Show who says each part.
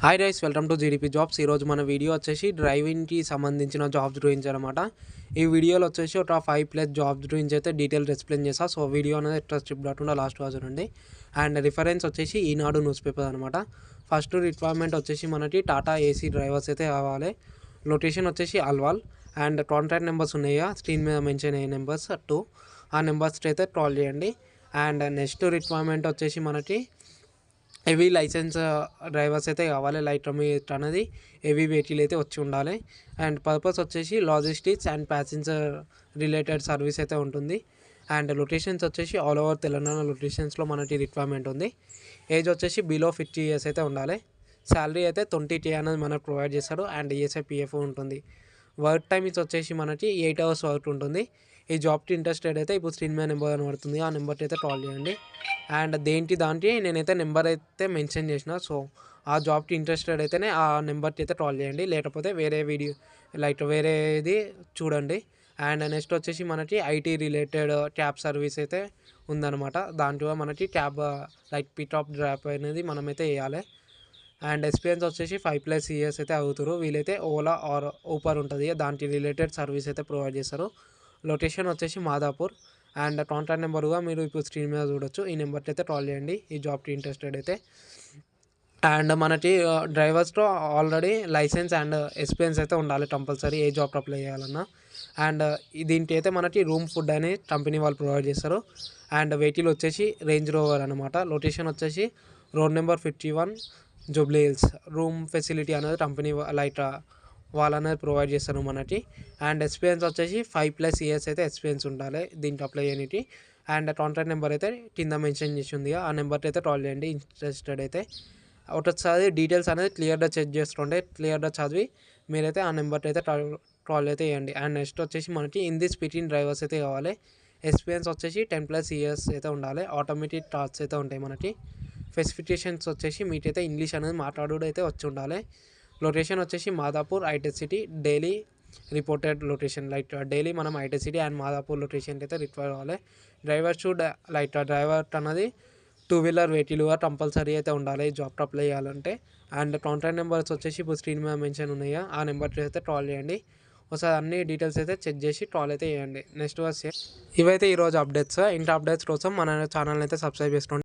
Speaker 1: Hi rise welcome to GDP jobs ఈరోజు మన video వచ్చేసి డ్రైవింగ్కి సంబంధించిన జాబ్స్ గురించి అనమాట ఈ వీడియోలో వచ్చేసి ఒక ఫైవ్ ప్లస్ జాబ్స్ గురించి అయితే డీటెయిల్స్ ఎక్స్ప్లెయిన్ చేస్తా. సో వీడియో అనేది ఎట్లా స్ట్రిప్ కాకుండా లాస్ట్ వాజ్ చూడండి అండ్ రిఫరెన్స్ వచ్చేసి ఈనాడు న్యూస్ పేపర్ అనమాట ఫస్ట్ రిక్వైర్మెంట్ వచ్చేసి మనకి టాటా ఏసీ డ్రైవర్స్ అయితే కావాలి. లొకేషన్ వచ్చేసి అల్వాల్ అండ్ కాంటాక్ట్ నెంబర్స్ ఉన్నాయా? స్క్రీన్ మీద మెన్షన్ అయ్యే నెంబర్స్ టూ ఆ నెంబర్స్కి అయితే కాల్ చేయండి. అండ్ నెక్స్ట్ రిక్వైర్మెంట్ వచ్చేసి మనకి హెవీ లైసెన్స్ డ్రైవర్స్ అయితే కావాలి లైట్ మీట్ అనేది హెవీ వెహికల్ అయితే వచ్చి ఉండాలి. అండ్ పర్పస్ వచ్చేసి logistics and passenger related service అయితే ఉంటుంది. అండ్ లొకేషన్స్ వచ్చేసి ఆల్ ఓవర్ తెలంగాణ లొకేషన్స్లో మనకి రిక్వైర్మెంట్ ఉంది. ఏజ్ వచ్చేసి బిలో ఫిఫ్టీ ఇయర్స్ అయితే ఉండాలి. శాలరీ అయితే ట్వంటీ టీ అనేది మనకు ప్రొవైడ్ చేస్తారు అండ్ ఈఎస్ఐ పిఎఫ్ ఉంటుంది. వర్క్ టైమ్స్ వచ్చేసి మనకి ఎయిట్ అవర్స్ వర్క్ ఉంటుంది. ఈ జాబ్కి ఇంట్రెస్టెడ్ అయితే ఇప్పుడు స్క్రీన్ మీద నెంబర్ కనబడుతుంది. ఆ నెంబర్కి అయితే కాల్ చేయండి. అండ్ దేంటి దాంటి నేనైతే నెంబర్ అయితే మెన్షన్ చేసిన. సో ఆ జాబ్కి ఇంట్రెస్టెడ్ అయితేనే ఆ నెంబర్కి అయితే కాల్ చేయండి. లేకపోతే వేరే వీడియో లైక్ వేరేది చూడండి. అండ్ నెక్స్ట్ వచ్చేసి మనకి ఐటీ రిలేటెడ్ క్యాబ్ సర్వీస్ అయితే ఉందన్నమాట. దాంట్లో మనకి క్యాబ్ లైక్ పికప్ డ్రాప్ అనేది మనమైతే వేయాలి. అండ్ ఎక్స్పీరియన్స్ వచ్చేసి ఫైవ్ ప్లస్ ఇయర్స్ అయితే అవుతారు వీలైతే ఓలా ఆర్ ఊపర్ ఉంటుంది. దానికి రిలేటెడ్ సర్వీస్ అయితే ప్రొవైడ్ చేస్తారు. లొకేషన్ వచ్చేసి మాదాపూర్. అండ్ కాంటాక్ట్ నెంబర్గా మీరు ఇప్పుడు స్క్రీన్ మీద చూడొచ్చు. ఈ నెంబర్కి అయితే కాల్ చేయండి. ఈ జాబ్కి ఇంట్రెస్టెడ్ అయితే. అండ్ మనకి డ్రైవర్స్తో ఆల్రెడీ లైసెన్స్ అండ్ ఎక్స్పీరియన్స్ అయితే ఉండాలి కంపల్సరీ ఏ జాబ్ అప్లై చేయాలన్నా. అండ్ దీనికి అయితే మనకి రూమ్ ఫుడ్ అని కంపెనీ వాళ్ళు ప్రొవైడ్ చేస్తారు. అండ్ వెహికల్ వచ్చేసి రేంజ్ రోవర్ అనమాట లొకేషన్ వచ్చేసి road number fifty one Jubilee Hills room facility అనేది కంపెనీ లైట్ వాళ్ళు అనేది ప్రొవైడ్ చేస్తారు మనకి. అండ్ ఎక్స్పీరియన్స్ వచ్చేసి ఫైవ్ ప్లస్ ఇయర్స్ అయితే ఎక్స్పీరియన్స్ ఉండాలి దీనికి అప్లై చేయడానికి. అండ్ కాంటాక్ట్ నెంబర్ అయితే కింద మెన్షన్ చేసి ఉంది ఆ నెంబర్కి అయితే కాల్ చేయండి ఇంట్రెస్టెడ్ అయితే. ఒకసారి డీటెయిల్స్ అనేది క్లియర్గా చెక్ చేసుకోండి క్లియర్గా చదివి మీరైతే ఆ నెంబర్కి అయితే కాల్ అయితే చేయండి. అండ్ నెక్స్ట్ వచ్చేసి మనకి హిందీ స్పీకింగ్ డ్రైవర్స్ అయితే కావాలి. ఎక్స్పీరియన్స్ వచ్చేసి టెన్ ప్లస్ ఇయర్స్ అయితే ఉండాలి. ఆటోమేటిక్ టాస్క్ అయితే ఉంటాయి మనకి. స్పెసిఫికేషన్స్ వచ్చేసి మీకైతే ఇంగ్లీష్ అనేది మాట్లాడు అయితే వచ్చి ఉండాలి. లొకేషన్ వచ్చేసి Madhapur Hitech City daily reported location like daily మనం ఐటెక్ సిటీ అండ్ మాదాపూర్ లొకేషన్కి అయితే రిక్వైర్ అవ్వాలి డ్రైవర్ షుడ్ లైక్ డ్రైవర్ అన్నది టూ వీలర్ వెహికల్గా కంపల్సరీ అయితే ఉండాలి జాబ్ అప్లై చేయాలంటే. అండ్ కాంటాక్ట్ నెంబర్స్ వచ్చేసి ఇప్పుడు స్క్రీన్ మీద మెన్షన్ ఉన్నాయా ఆ నెంబర్కి అయితే కాల్ చేయండి. ఒకసారి అన్ని డీటెయిల్స్ అయితే చెక్ చేసి కాల్ అయితే చేయండి. నెక్స్ట్ వచ్చి ఇవైతే ఈరోజు అప్డేట్స్. ఇంటి అప్డేట్స్ కోసం మన ఛానల్ అయితే సబ్స్క్రైబ్ చేసుకోండి.